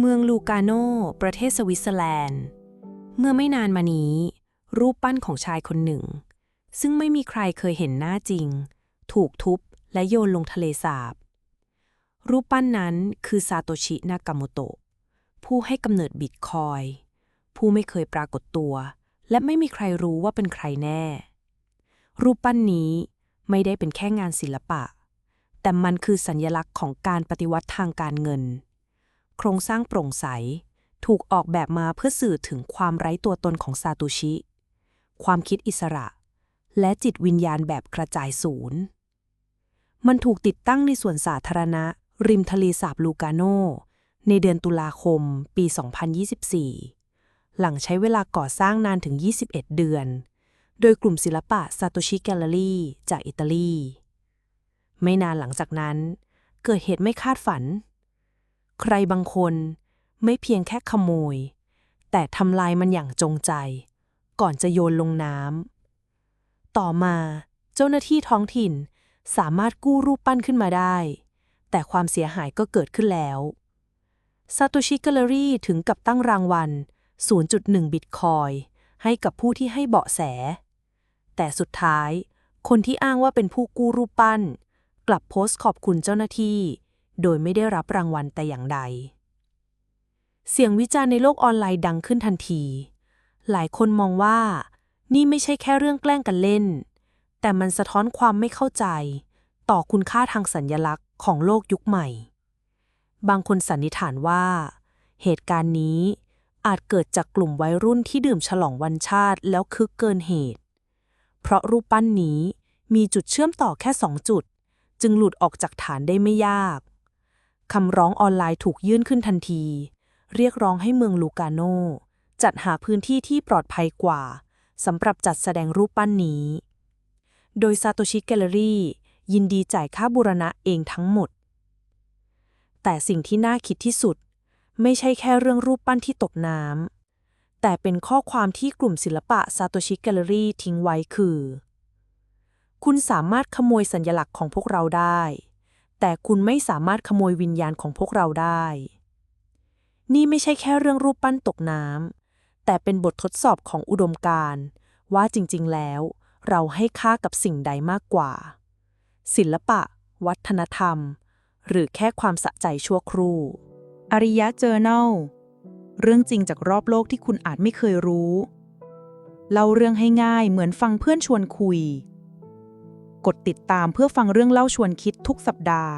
เมืองลูกาโน ประเทศสวิตเซอร์แลนด์ เมื่อไม่นานมานี้ รูปปั้นของชายคนหนึ่ง ซึ่งไม่มีใครเคยเห็นหน้าจริง ถูกทุบและโยนลงทะเลสาบ รูปปั้นนั้นคือซาโตชิ นากามโตะ ผู้ให้กำเนิดบิตคอย ผู้ไม่เคยปรากฏตัว และไม่มีใครรู้ว่าเป็นใครแน่ รูปปั้นนี้ไม่ได้เป็นแค่งานศิลปะ แต่มันคือสัญลักษณ์ของการปฏิวัติทางการเงิน โครงสร้างโปร่งใส ถูกออกแบบมาเพื่อสื่อถึงความไร้ตัวตนของซาโตชิ ความคิดอิสระ และจิตวิญญาณแบบกระจายศูนย์ มันถูกติดตั้งในส่วนสาธารณะ ริมทะเลสาบลูกาโน ในเดือนตุลาคม ปี 2024 หลังใช้เวลาก่อสร้างนานถึง 21 เดือน โดยกลุ่มศิลปะซาโตชิแกลเลอรี่จากอิตาลี ไม่นานหลังจากนั้น เกิดเหตุไม่คาดฝัน ใครบางคนไม่เพียงแค่ขโมย แต่ทำลายมันอย่างจงใจ ก่อนจะโยนลงน้ำต่อมาเจ้าหน้าที่ท้องถิ่นสามารถกู้รูปปั้นขึ้นมาได้ แต่ความเสียหายก็เกิดขึ้นแล้วซาโตชิแกลเลอรี่ถึงกับตั้งรางวัล 0.1 บิตคอย ให้กับผู้ที่ให้เบาะแส แต่สุดท้าย คนที่อ้างว่าเป็นผู้กู้รูปปั้น กลับโพสต์ขอบคุณเจ้าหน้าที่ โดยไม่ได้รับรางวัลแต่อย่างใด เสียงวิจารณ์ในโลกออนไลน์ดังขึ้นทันที หลายคนมองว่า นี่ไม่ใช่แค่เรื่องแกล้งกันเล่น แต่มันสะท้อนความไม่เข้าใจ ต่อคุณค่าทางสัญญลักษณ์ของโลกยุคใหม่ บางคนสันนิษฐานว่า เหตุการณ์นี้อาจเกิดจากกลุ่มวัยรุ่นที่ดื่มฉลองวันชาติแล้วคึกเกินเหตุ เพราะรูปปั้นนี้มีจุดเชื่อมต่อแค่สองจุด จึงหลุดออกจากฐานได้ไม่ยาก คำร้องออนไลน์ถูกยื่นขึ้นทันที เรียกร้องให้เมืองลูกาโน จัดหาพื้นที่ที่ปลอดภัยกว่าสำหรับจัดแสดงรูปปั้นนี้ โดยซาโตชิแกลเลอรี่ยินดีจ่ายค่าบูรณะเองทั้งหมด แต่สิ่งที่น่าคิดที่สุด ไม่ใช่แค่เรื่องรูปปั้นที่ตกน้ำแต่เป็นข้อความที่กลุ่มศิลปะซาโตชิแกลเลอรี่ทิ้งไว้คือ คุณสามารถขโมยสัญลักษณ์ของพวกเราได้ แต่คุณไม่สามารถขโมยวิญญาณของพวกเราได้ นี่ไม่ใช่แค่เรื่องรูปปั้นตกน้ำ แต่เป็นบททดสอบของอุดมการณ์ว่าจริง ๆ แล้ว เราให้ค่ากับสิ่งใดมากกว่า ศิลปะ วัฒนธรรม หรือแค่ความสะใจชั่วครู่ อริยะเจอแนลเรื่องจริงจากรอบโลกที่คุณอาจไม่เคยรู้ เล่าเรื่องให้ง่ายเหมือนฟังเพื่อนชวนคุย กดติดตามเพื่อฟังเรื่องเล่าชวนคิดทุกสัปดาห์